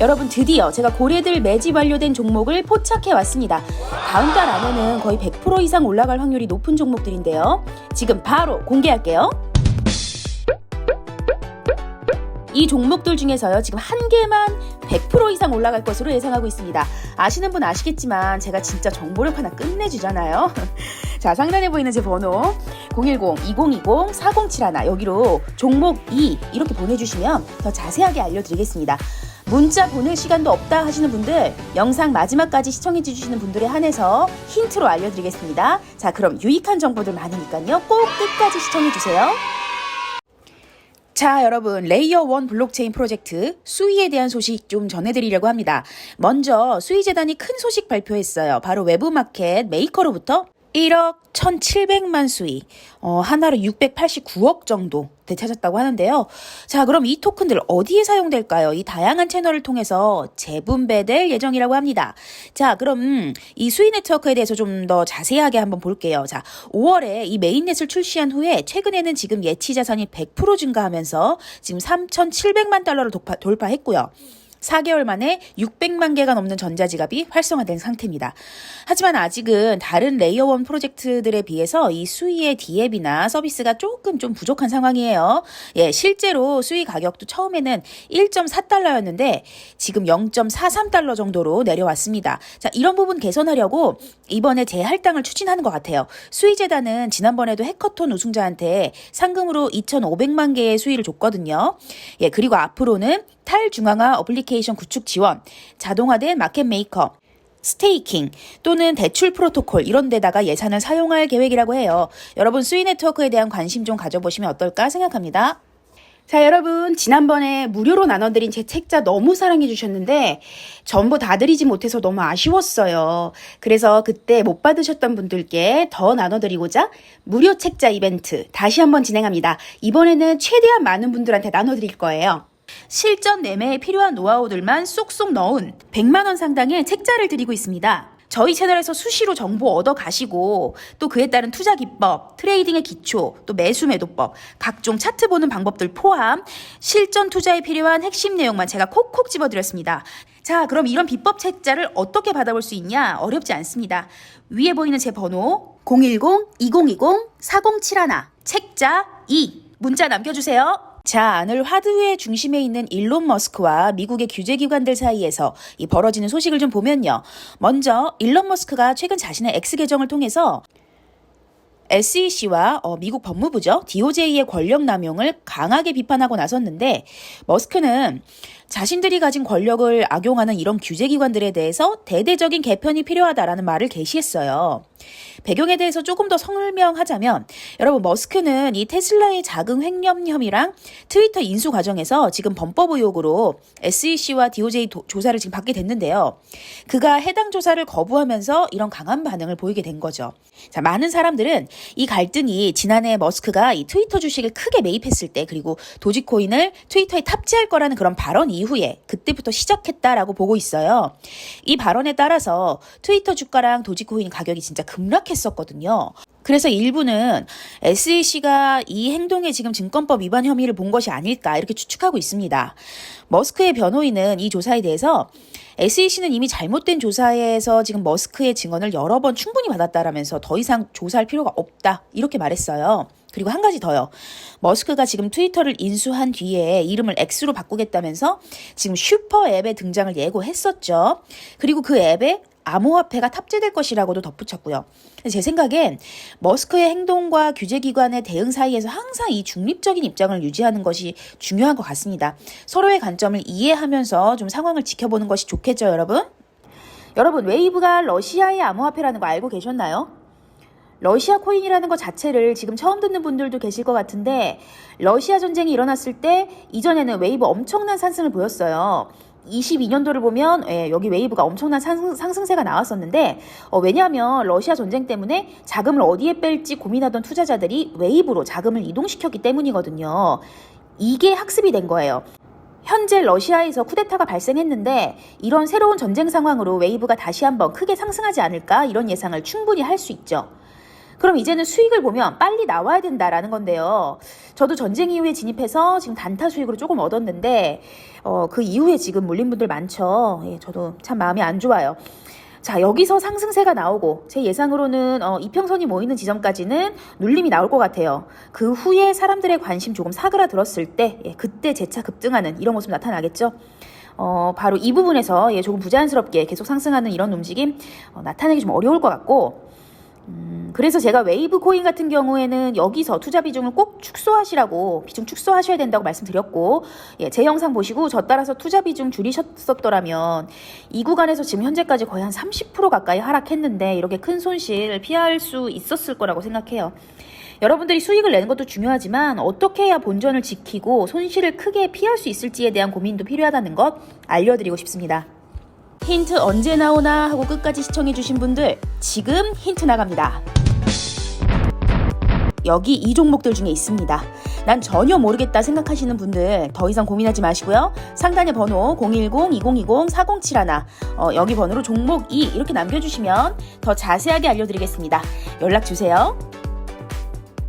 여러분 드디어 제가 고래들 매집 완료된 종목을 포착해 왔습니다. 다음 달 안에는 거의 100% 이상 올라갈 확률이 높은 종목들인데요. 지금 바로 공개할게요. 이 종목들 중에서요, 지금 한 개만 100% 이상 올라갈 것으로 예상하고 있습니다. 아시는 분 아시겠지만 제가 진짜 정보력 하나 끝내주잖아요. 자, 상단에 보이는 제 번호 010-2020-4071 여기로 종목 2 이렇게 보내주시면 더 자세하게 알려드리겠습니다. 문자 보낼 시간도 없다 하시는 분들 영상 마지막까지 시청해 주시는 분들에 한해서 힌트로 알려드리겠습니다. 자, 그럼 유익한 정보들 많으니까요. 꼭 끝까지 시청해 주세요. 자, 여러분, 레이어 원 블록체인 프로젝트 수위에 대한 소식 좀 전해드리려고 합니다. 먼저 수위재단이 큰 소식 발표했어요. 바로 외부 마켓 메이커로부터 1억 1,700만 수위, 어, 하나로 689억 정도 되찾았다고 하는데요. 자, 그럼 이 토큰들 어디에 사용될까요? 이 다양한 채널을 통해서 재분배될 예정이라고 합니다. 자, 그럼 음, 이 수위 네트워크에 대해서 좀 더 자세하게 한번 볼게요. 자, 5월에 이 메인넷을 출시한 후에 최근에는 지금 예치 자산이 100% 증가하면서 지금 3,700만 달러를 돌파, 돌파했고요. 4개월 만에 600만 개가 넘는 전자지갑이 활성화된 상태입니다. 하지만 아직은 다른 레이어 원 프로젝트들에 비해서 이 수위의 디앱이나 서비스가 조금 좀 부족한 상황이에요. 예, 실제로 수위 가격도 처음에는 1.4달러였는데 지금 0.43달러 정도로 내려왔습니다. 자, 이런 부분 개선하려고 이번에 재할당을 추진하는 것 같아요. 수위재단은 지난번에도 해커톤 우승자한테 상금으로 2,500만 개의 수위를 줬거든요. 예, 그리고 앞으로는 탈중앙화 어플리케이션 구축 지원, 자동화된 마켓 메이커, 스테이킹 또는 대출 프로토콜 이런 데다가 예산을 사용할 계획이라고 해요. 여러분 수위 네트워크에 대한 관심 좀 가져보시면 어떨까 생각합니다. 자, 여러분, 지난번에 무료로 나눠드린 제 책자 너무 사랑해주셨는데, 전부 다 드리지 못해서 너무 아쉬웠어요. 그래서 그때 못 받으셨던 분들께 더 나눠드리고자 무료 책자 이벤트 다시 한번 진행합니다. 이번에는 최대한 많은 분들한테 나눠드릴 거예요. 실전 매매에 필요한 노하우들만 쏙쏙 넣은 100만원 상당의 책자를 드리고 있습니다. 저희 채널에서 수시로 정보 얻어 가시고 또 그에 따른 투자 기법, 트레이딩의 기초, 또 매수 매도법, 각종 차트 보는 방법들 포함 실전 투자에 필요한 핵심 내용만 제가 콕콕 집어 드렸습니다. 자, 그럼 이런 비법 책자를 어떻게 받아볼 수 있냐? 어렵지 않습니다. 위에 보이는 제 번호 010-2020-4071 책자 2 문자 남겨주세요. 자, 안을 하드웨어 중심에 있는 일론 머스크와 미국의 규제 기관들 사이에서 이 벌어지는 소식을 좀 보면요. 먼저 일론 머스크가 최근 자신의 X 계정을 통해서 SEC와 어, 미국 법무부죠. DOJ의 권력 남용을 강하게 비판하고 나섰는데 머스크는 자신들이 가진 권력을 악용하는 이런 규제기관들에 대해서 대대적인 개편이 필요하다라는 말을 게시했어요. 배경에 대해서 조금 더 설명하자면 여러분 머스크는 이 테슬라의 자금 횡령 혐의랑 트위터 인수 과정에서 지금 범법 의혹으로 SEC와 DOJ 도, 조사를 지금 받게 됐는데요. 그가 해당 조사를 거부하면서 이런 강한 반응을 보이게 된 거죠. 자, 많은 사람들은 이 갈등이 지난해 머스크가 이 트위터 주식을 크게 매입했을 때 그리고 도지코인을 트위터에 탑재할 거라는 그런 발언 이후에 그때부터 시작했다라고 보고 있어요. 이 발언에 따라서 트위터 주가랑 도지코인 가격이 진짜 급락했었거든요. 그래서 일부는 SEC가 이 행동에 지금 증권법 위반 혐의를 본 것이 아닐까 이렇게 추측하고 있습니다. 머스크의 변호인은 이 조사에 대해서 SEC는 이미 잘못된 조사에서 지금 머스크의 증언을 여러 번 충분히 받았다라면서 더 이상 조사할 필요가 없다 이렇게 말했어요. 그리고 한 가지 더요. 머스크가 지금 트위터를 인수한 뒤에 이름을 X로 바꾸겠다면서 지금 슈퍼 앱의 등장을 예고했었죠. 그리고 그 앱에 암호화폐가 탑재될 것이라고도 덧붙였고요. 제 생각엔 머스크의 행동과 규제기관의 대응 사이에서 항상 이 중립적인 입장을 유지하는 것이 중요한 것 같습니다. 서로의 관점을 이해하면서 좀 상황을 지켜보는 것이 좋겠죠, 여러분? 여러분, 웨이브가 러시아의 암호화폐라는 거 알고 계셨나요? 러시아 코인이라는 것 자체를 지금 처음 듣는 분들도 계실 것 같은데 러시아 전쟁이 일어났을 때 이전에는 웨이브 엄청난 상승을 보였어요. 22년도를 보면 예, 여기 웨이브가 엄청난 상승, 세가 나왔었는데 어, 왜냐하면 러시아 전쟁 때문에 자금을 어디에 뺄지 고민하던 투자자들이 웨이브로 자금을 이동시켰기 때문이거든요. 이게 학습이 된 거예요. 현재 러시아에서 쿠데타가 발생했는데 이런 새로운 전쟁 상황으로 웨이브가 다시 한번 크게 상승하지 않을까 이런 예상을 충분히 할 수 있죠. 그럼 이제는 수익을 보면 빨리 나와야 된다라는 건데요. 저도 전쟁 이후에 진입해서 지금 단타 수익으로 조금 얻었는데, 어, 그 이후에 지금 물린 분들 많죠. 예, 저도 참 마음이 안 좋아요. 자, 여기서 상승세가 나오고, 제 예상으로는, 어, 이평선이 모이는 지점까지는 눌림이 나올 것 같아요. 그 후에 사람들의 관심 조금 사그라들었을 때, 예, 그때 재차 급등하는 이런 모습 나타나겠죠. 어, 바로 이 부분에서 예, 조금 부자연스럽게 계속 상승하는 이런 움직임 어, 나타내기 좀 어려울 것 같고, 음, 그래서 제가 웨이브 코인 같은 경우에는 여기서 투자 비중을 꼭 축소하시라고 비중 축소하셔야 된다고 말씀드렸고 예, 제 영상 보시고 저 따라서 투자 비중 줄이셨었더라면 이 구간에서 지금 현재까지 거의 한 30% 가까이 하락했는데 이렇게 큰 손실 피할 수 있었을 거라고 생각해요. 여러분들이 수익을 내는 것도 중요하지만 어떻게 해야 본전을 지키고 손실을 크게 피할 수 있을지에 대한 고민도 필요하다는 것 알려드리고 싶습니다. 힌트 언제 나오나 하고 끝까지 시청해주신 분들 지금 힌트 나갑니다. 여기 이 종목들 중에 있습니다. 난 전혀 모르겠다 생각하시는 분들 더 이상 고민하지 마시고요. 상단의 번호 010-2020-4071 어, 여기 번호로 종목 2 이렇게 남겨주시면 더 자세하게 알려드리겠습니다. 연락 주세요.